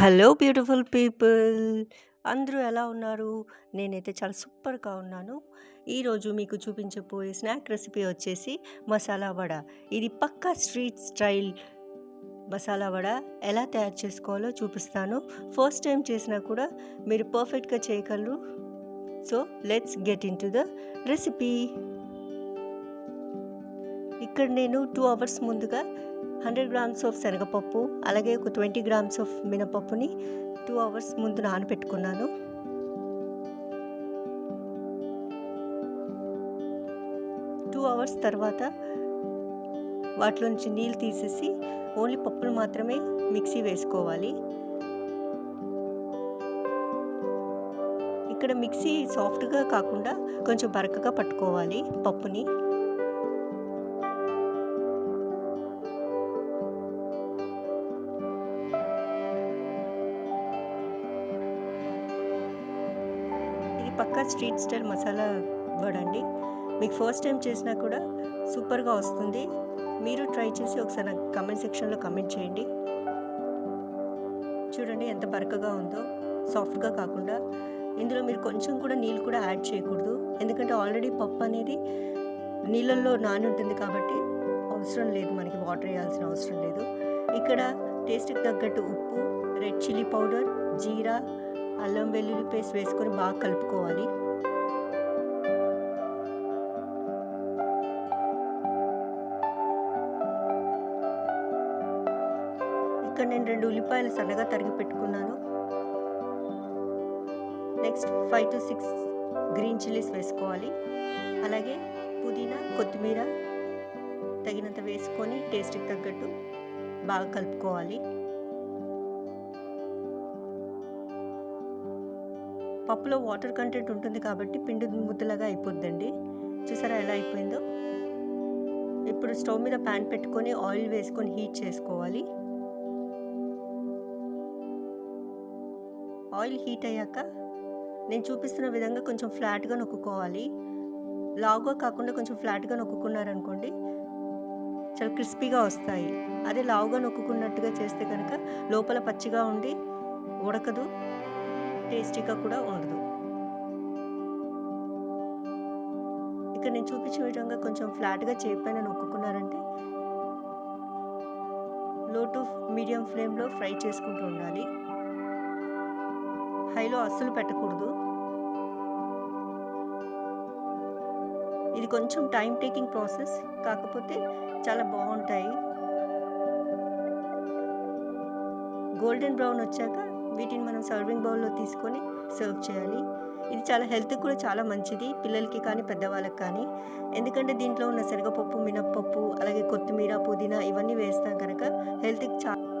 Hello beautiful people! అందరూ ఎలా ఉన్నారు? నేనైతే చాలా సూపర్గా ఉన్నాను. ఈరోజు మీకు చూపించబోయే స్నాక్ రెసిపీ వచ్చేసి మసాలా వడ. ఇది పక్కా స్ట్రీట్ స్టైల్ మసాలా వడ. ఎలా తయారు చేసుకోవాలో చూపిస్తాను. ఫస్ట్ టైం చేసినా కూడా మీరు పర్ఫెక్ట్గా చేయగలరు. So let's get into the recipe. ఇక్కడ నేను టూ అవర్స్ ముందుగా హండ్రెడ్ గ్రామ్స్ ఆఫ్ శనగపప్పు అలాగే ఒక ట్వంటీ గ్రామ్స్ ఆఫ్ మినపప్పుని టూ అవర్స్ ముందు నానబెట్టుకున్నాను. టూ అవర్స్ తర్వాత వాటిలోంచి నీళ్ళు తీసేసి ఓన్లీ పప్పులు మాత్రమే మిక్సీ వేసుకోవాలి. ఇక్కడ మిక్సీ సాఫ్ట్గా కాకుండా కొంచెం బరకగా పట్టుకోవాలి పప్పుని. పక్కా స్ట్రీట్ స్టైల్ మసాలా వడండి. మీకు ఫస్ట్ టైం చేసినా కూడా సూపర్గా వస్తుంది. మీరు ట్రై చేసి ఒకసారి నాకు కమెంట్ సెక్షన్లో కమెంట్ చేయండి. చూడండి ఎంత బరకగా ఉందో. సాఫ్ట్గా కాకుండా ఇందులో మీరు కొంచెం కూడా నీళ్ళు కూడా యాడ్ చేయకూడదు. ఎందుకంటే ఆల్రెడీ పప్పు అనేది నీళ్ళల్లో నాని ఉంటుంది కాబట్టి అవసరం లేదు మనకి వాటర్ వేయాల్సిన అవసరం లేదు. ఇక్కడ టేస్ట్కి తగ్గట్టు ఉప్పు రెడ్ చిల్లీ పౌడర్ జీరా అల్లం వెల్లుల్లి పేస్ట్ వేసుకొని బాగా కలుపుకోవాలి. ఇక్కడ నేను రెండు ఉల్లిపాయలు సన్నగా తరిగి పెట్టుకున్నాను. Next five to six green chillies వేసుకోవాలి. అలాగే పుదీనా కొత్తిమీర తగినంత వేసుకొని టేస్ట్కి తగ్గట్టు బాగా కలుపుకోవాలి. పప్పులో వాటర్ కంటెంట్ ఉంటుంది కాబట్టి పిండి ముద్దలాగా అయిపోద్దండి. చూసారా ఎలా అయిపోయిందో? ఇప్పుడు స్టవ్ మీద ప్యాన్ పెట్టుకొని ఆయిల్ వేసుకొని హీట్ చేసుకోవాలి. ఆయిల్ హీట్ అయ్యాక నేను చూపిస్తున్న విధంగా కొంచెం ఫ్లాట్గా నొక్కుకోవాలి. లావుగా కాకుండా కొంచెం ఫ్లాట్గా నొక్కుకున్నారనుకోండి చాలా క్రిస్పీగా వస్తాయి. అదే లావుగా నొక్కుకున్నట్టుగా చేస్తే కనుక లోపల పచ్చిగా ఉండి ఉడకదు. టేస్టీగా కూడా ఉండదు ఇక్కడ నేను చూపించిన విధంగా కొంచెం ఫ్లాట్గా చేయపైన నొక్కున్నారంటే లో టు మీడియం ఫ్లేమ్లో ఫ్రై చేసుకుంటూ ఉండాలి. హైలో అస్సలు పెట్టకూడదు. ఇది కొంచెం టైం టేకింగ్ ప్రాసెస్ కాకపోతే చాలా బాగుంటాయి. గోల్డెన్ బ్రౌన్ వచ్చాక వీటిని మనం సర్వింగ్ బౌల్లో తీసుకొని సర్వ్ చేయాలి. ఇది చాలా హెల్త్కి కూడా చాలా మంచిది పిల్లలకి కానీ పెద్దవాళ్ళకి కానీ. ఎందుకంటే దీంట్లో ఉన్న శనగపప్పు మినప్పప్పు అలాగే కొత్తిమీర పుదీనా ఇవన్నీ వేస్తాం కనుక హెల్త్కి చాలా